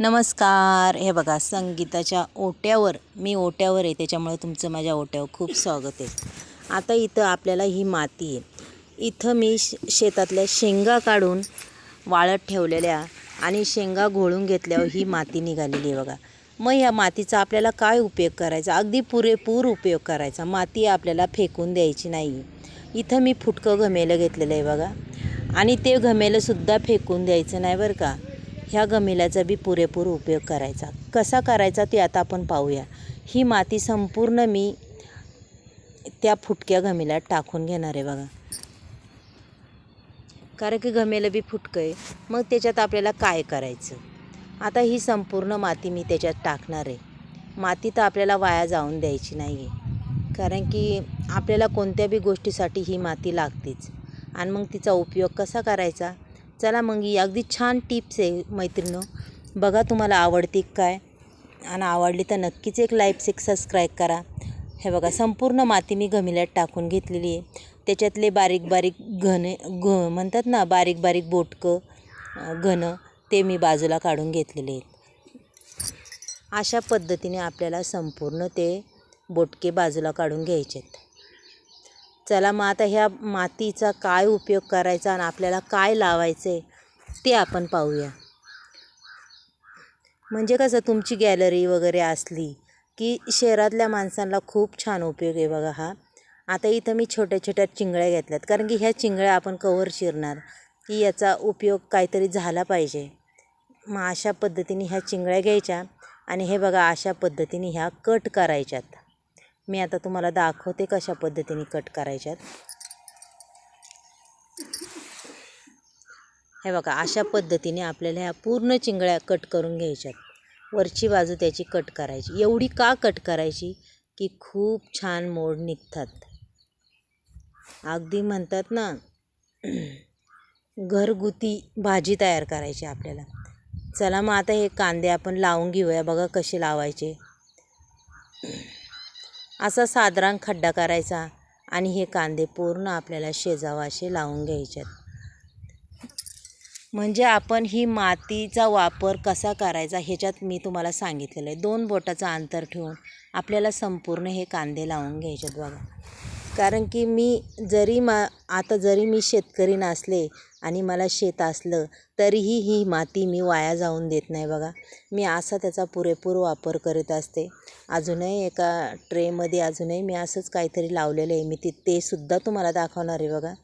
नमस्कार. हे बघा संगीताच्या ओट्यावर मी ओट्यावर आहे त्याच्यामुळे तुमचं माझ्या ओट्यावर खूप स्वागत आहे. आता इथं आपल्याला ही माती आहे. इथं मी श शेतातल्या शेंगा काढून वाळत ठेवलेल्या आणि शेंगा घोळून घेतल्यावर ही माती निघालेली आहे बघा. मग ह्या मातीचा आपल्याला काय उपयोग करायचा? अगदी पुरेपूर उपयोग करायचा. माती आपल्याला फेकून द्यायची नाही. इथं मी फुटकं घमेलं घेतलेलं आहे बघा. आणि ते घमेलंसुद्धा फेकून द्यायचं नाही बरं का. ह्या गमिल्याचा बी पुरेपूर उपयोग करायचा. कसा करायचा ते आता आपण पाहूया. ही माती संपूर्ण मी त्या फुटक्या गमिल्यात टाकून घेणार आहे बघा. कारण की गमेलं बी फुटकं आहे. मग त्याच्यात आपल्याला काय करायचं? आता ही संपूर्ण माती मी त्याच्यात टाकणार आहे. माती तर आपल्याला वाया जाऊन द्यायची नाही आहे कारण की आपल्याला कोणत्या बी गोष्टीसाठी ही माती लागतेच. आणि मग तिचा उपयोग कसा करायचा? चला मग ही अगदी छान टिप्स आहे मैत्रिणं. बघा तुम्हाला आवडते काय. आणि आवडली तर नक्कीच एक लाईफ एक सबस्क्राईब करा. हे बघा संपूर्ण माती मी घमिल्यात टाकून घेतलेली आहे. त्याच्यातले बारीक बारीक घने घ म्हणतात ना बारीक बारीक बोटकं घन ते मी बाजूला काढून घेतलेले आहेत. अशा पद्धतीने आपल्याला संपूर्ण ते बोटके बाजूला काढून घ्यायचे आहेत चला मग आता ह्या मातीचा काय उपयोग करायचा आणि आपल्याला काय लावायचं आहे ते आपण पाहूया. म्हणजे कसं तुमची गॅलरी वगैरे असली की शहरातल्या माणसांना खूप छान उपयोग आहे बघा हा. आता इथं मी छोट्या छोट्या चिंगळ्या घेतल्यात. कारण की ह्या चिंगळ्या आपण कवर शिरणार. की याचा उपयोग काहीतरी झाला पाहिजे. मग अशा पद्धतीने ह्या चिंगळ्या घ्यायच्या आणि हे बघा अशा पद्धतीने ह्या कट करायच्यात. मी आता तुम्हाला दाखवते कशा पद्धतीने कट करायच्यात. हे बघा अशा पद्धतीने आपल्याला ह्या पूर्ण चिंगळ्या कट करून घ्यायच्यात. वरची बाजू त्याची कट करायची. एवढी का कट करायची? की खूप छान मोड निघतात. अगदी म्हणतात ना घरगुती भाजी तयार करायची आपल्याला. चला मग आता हे कांदे आपण लावून घेऊया. बघा कसे लावायचे. असा साधारण खड्डा करायचा आणि हे कांदे पूर्ण आपल्याला शेजावाशे लावून घ्यायच्यात म्हणजे आपण ही मातीचा वापर कसा करायचा ह्याच्यात मी तुम्हाला सांगितलेलं आहे. दोन बोटाचं अंतर ठेवून आपल्याला संपूर्ण हे कांदे लावून घ्यायच्यात बघा. कारण की मी जरी मा आता जरी मी शेतकरी नसले आणि मला शेत असलं तरीही ही माती मी वाया जाऊन देत नाही बघा. मी असा त्याचा पुरेपूर वापर करत असते. अजूनही एका ट्रेमध्ये अजूनही मी असंच काहीतरी लावलेलं आहे. मी ती ते सुद्धा तुम्हाला दाखवणार आहे बघा.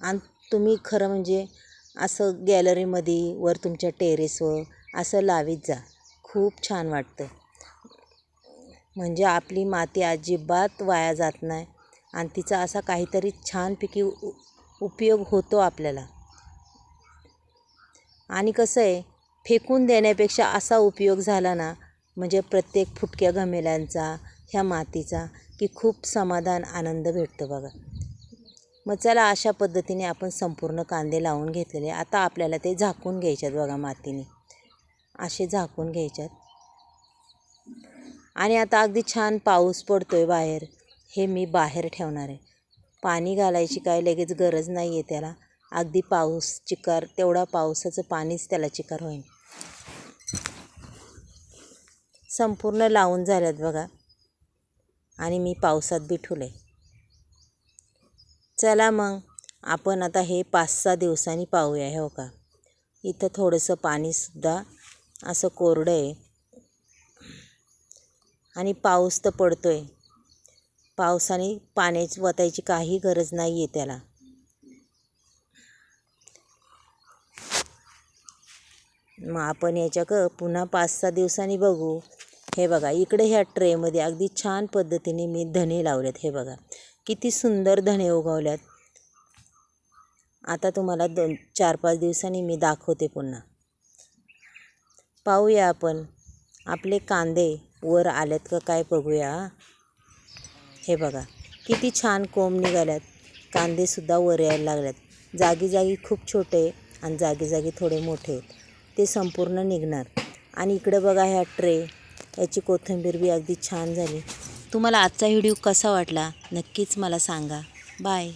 आणि तुम्ही खरं म्हणजे असं गॅलरीमध्ये वर तुमच्या टेरेसवर असं लावीत जा. खूप छान वाटतं. म्हणजे आपली माती अजिबात वाया जात नाही. आणि तिचा असा काहीतरी छानपैकी उपयोग होतो आपल्याला. आणि कसं आहे फेकून देण्यापेक्षा असा उपयोग झाला ना म्हणजे प्रत्येक फुटक्या घमेल्यांचा ह्या मातीचा की खूप समाधान आनंद भेटतो बघा. मग चला अशा पद्धतीने आपण संपूर्ण कांदे लावून घेतलेले. आता आपल्याला ते झाकून घ्यायच्यात बघा मातीने. असे झाकून घ्यायच्यात आणि आता अगदी छान पाऊस पडतो आहे बाहेर. हे मी बाहेर ठेवणार आहे. पाणी घालायची काय लगेच गरज नाही आहे त्याला. अगदी पाऊस चिकार तेवढा पावसाचं पाणीच त्याला चिकार होईल संपूर्ण लावून झाल्यात बघा. आणि मी पावसात बी ठुले चला मग आपण आता हे पाच सहा दिवसांनी पाहूया हो का? इथं थोडंसं पाणीसुद्धा असं कोरडं आहे. आणि पाऊस तर पडतो आहे पावसाने पाण्याची वतायची काही गरज नाही आहे त्याला. मग आपण याच्या पुन्हा पाच सहा दिवसांनी बघू. हे बघा इकडे ह्या ट्रेमध्ये अगदी छान पद्धतीने मी धणे लावलेत. हे बघा किती सुंदर धणे उगवल्यात. आता तुम्हाला दोन चार पाच दिवसांनी मी दाखवते पुन्हा. पाहूया आपण. आपले कांदे वर आलेत का काय बघूया. हे बघा किती छान कोंब निघाल्यात. कांदेसुद्धा वर यायला लागल्यात. जागी जागी खूप छोटे आणि जागी जागी थोडे मोठे आहेत. ते संपूर्ण निघणार. आणि इकडे बघा ह्या ट्रे याची कोथिंबीर बी अगदी छान झाली. तुम्हाला आजचा व्हिडिओ कसा वाटला? नक्कीच मला सांगा. बाय.